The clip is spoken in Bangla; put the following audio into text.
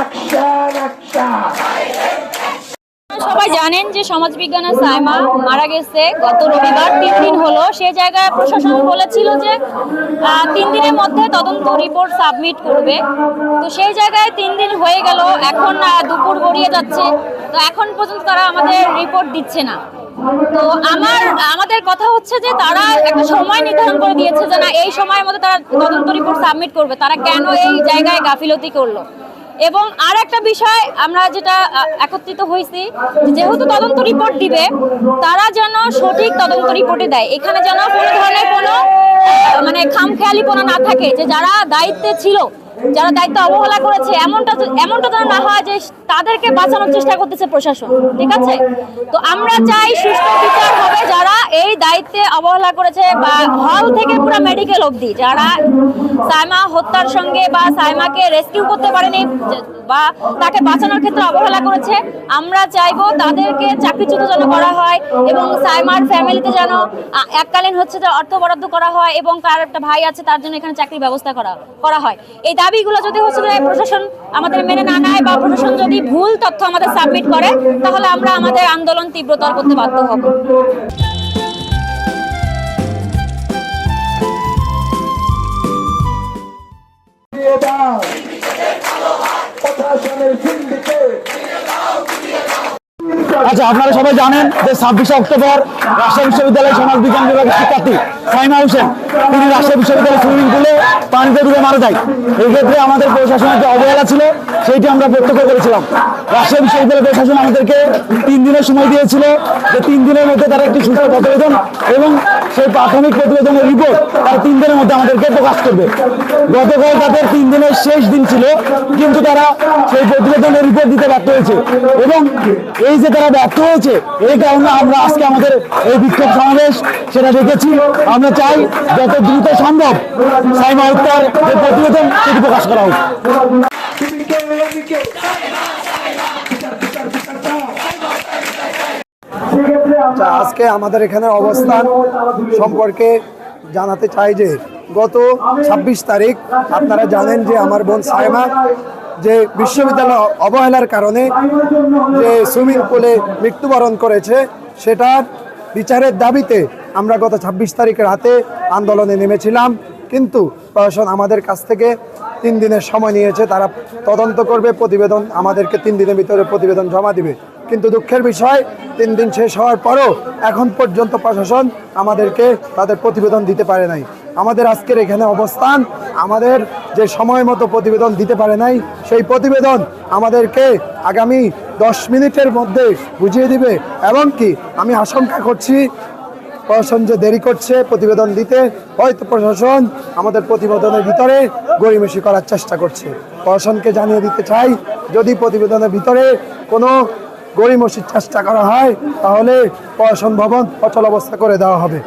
Action, action. সবাই জানেন যে সমাজবিজ্ঞানের সাইমা মারা গেছে গত রবিবার। তিন দিন হলো। সে জায়গায় প্রশাসন বলেছিল যে তিন দিনের মধ্যে তদন্ত রিপোর্ট সাবমিট করবে। তো সেই জায়গায় তিন দিন হয়ে গেল। এখন দুপুর গড়িয়ে যাচ্ছে। তো এখন পর্যন্ত তারা আমাদের রিপোর্ট দিচ্ছে না। তো আমার, আমাদের কথা হচ্ছে যে তারা একটা সময় নির্ধারণ করে দিয়েছে যে না, এই সময়ের মধ্যে তারা তদন্ত রিপোর্ট সাবমিট করবে। তারা কেন এই জায়গায় গাফিলতি করল? এবং আর একটা বিষয় আমরা যেটা একত্রিত হয়েছি যেহেতু তদন্ত রিপোর্ট দিবে, তারা যেন সঠিক তদন্ত রিপোর্টে দেয়। এখানে যেন কোনো ধরনের কোনো মানে খামখেয়ালিপনা না থাকে যে যারা দায়িত্বে ছিল যারা দায়িত্ব অবহেলা করেছে, এমনটা এমনটা যেন না হয় যে তাদেরকে বাঁচানোর চেষ্টা করতেছে প্রশাসন, ঠিক আছে? তো আমরা চাই সুষ্ঠু বিচার হবে যারা এই দায়িত্বে অবহেলা করেছে বা হল থেকে পুরো মেডিকেল অবধি, যারা সাইমা হত্যার সঙ্গে বা সাইমাকে রেস্কিউ করতে পারেনি বা তাকে বাঁচানোর ক্ষেত্রে অবহেলা করেছে, আমরা চাইব তাদেরকে চাকরিচ্যুত যেন করা হয় এবং সাইমার ফ্যামিলিতে যেন এককালীন হচ্ছে যে অর্থ বরাদ্দ করা হয় এবং তার একটা ভাই আছে, তার জন্য এখানে চাকরির ব্যবস্থা করা করা হয়। এই দাবিগুলো যদি হচ্ছে যে প্রশাসন আমাদের মেনে না নেয় বা প্রশাসন যদি ভুল তথ্য আমাদের সাবমিট করে, তাহলে আমরা আমাদের আন্দোলন তীব্রতর করতে বাধ্য হব। দিয়ে আচ্ছা আপনারা সবাই জানেন যে ছাব্বিশে অক্টোবর রাজশাহী বিশ্ববিদ্যালয়ের সমাজ বিজ্ঞান বিভাগের শিক্ষার্থী সাইমা হোসেন। তিনি রাজশাহী বিশ্ববিদ্যালয়ের সুইমিং পুলে পানিতে ডুবে মারা যায়। এই ক্ষেত্রে আমাদের প্রশাসনের যে অবহেলা ছিল, সেইটি আমরা প্রত্যক্ষ করেছিলাম। রাজশাহী বিশ্ববিদ্যালয় প্রশাসন আমাদেরকে তিন দিনের সময় দিয়েছিল। যে তিন দিনের মধ্যে তারা একটি সুস্থ প্রতিবেদন এবং সেই প্রাথমিক প্রতিবেদনের রিপোর্ট তারা তিন দিনের মধ্যে আমাদেরকে প্রকাশ করবে। গতকাল তাদের তিন দিনের শেষ দিন ছিল, কিন্তু তারা সেই প্রতিবেদনের রিপোর্ট দিতে ব্যর্থ হয়েছে। এবং এই যে তারা ব্যর্থ হয়েছে। এই কারণে আমরা আজকে আমাদের এই বিক্ষোভ সমাবেশ সেটা দেখেছি। আমরা চাই যত দ্রুত সম্ভব সাইমা হত্যার যে প্রতিবেদন সেটি প্রকাশ করা হোক। আচ্ছা আজকে আমাদের এখানে অবস্থান সম্পর্কে জানাতে চাই যে গত ছাব্বিশ তারিখ আপনারা জানেন যে আমার বোন সাইমা যে বিশ্ববিদ্যালয় অবহেলার কারণে যে সুইমিং পুলে মৃত্যুবরণ করেছে, সেটার বিচারের দাবিতে আমরা গত ছাব্বিশ তারিখ রাতে আন্দোলনে নেমেছিলাম। কিন্তু প্রশাসন আমাদের কাছ থেকে তিন দিনের সময় নিয়েছে, তারা তদন্ত করবে, প্রতিবেদন আমাদেরকে তিন দিনের ভিতরে প্রতিবেদন জমা দিবে। কিন্তু দুঃখের বিষয়, তিন দিন শেষ হওয়ার পরও এখন পর্যন্ত প্রশাসন আমাদেরকে তাদের প্রতিবেদন দিতে পারে নাই। আমাদের আজকের এখানে অবস্থান, আমাদের যে সময় মতো প্রতিবেদন দিতে পারে নাই, সেই প্রতিবেদন আমাদেরকে আগামী দশ মিনিটের মধ্যে বুঝিয়ে দিবে। এবং কি, আমি আশঙ্কা করছি প্রশাসন যে দেরি করছে, প্রতিবেদন দিতে, হয়তো প্রশাসন আমাদের প্রতিবেদনের ভিতরে গড়িমেশি করার চেষ্টা করছে। প্রশাসনকে জানিয়ে দিতে চাই, যদি প্রতিবেদনের ভিতরে কোনো গড়িমসির চেষ্টা করা হয়, তাহলে প্রশাসন ভবন অচল অবস্থা করে দেওয়া হবে।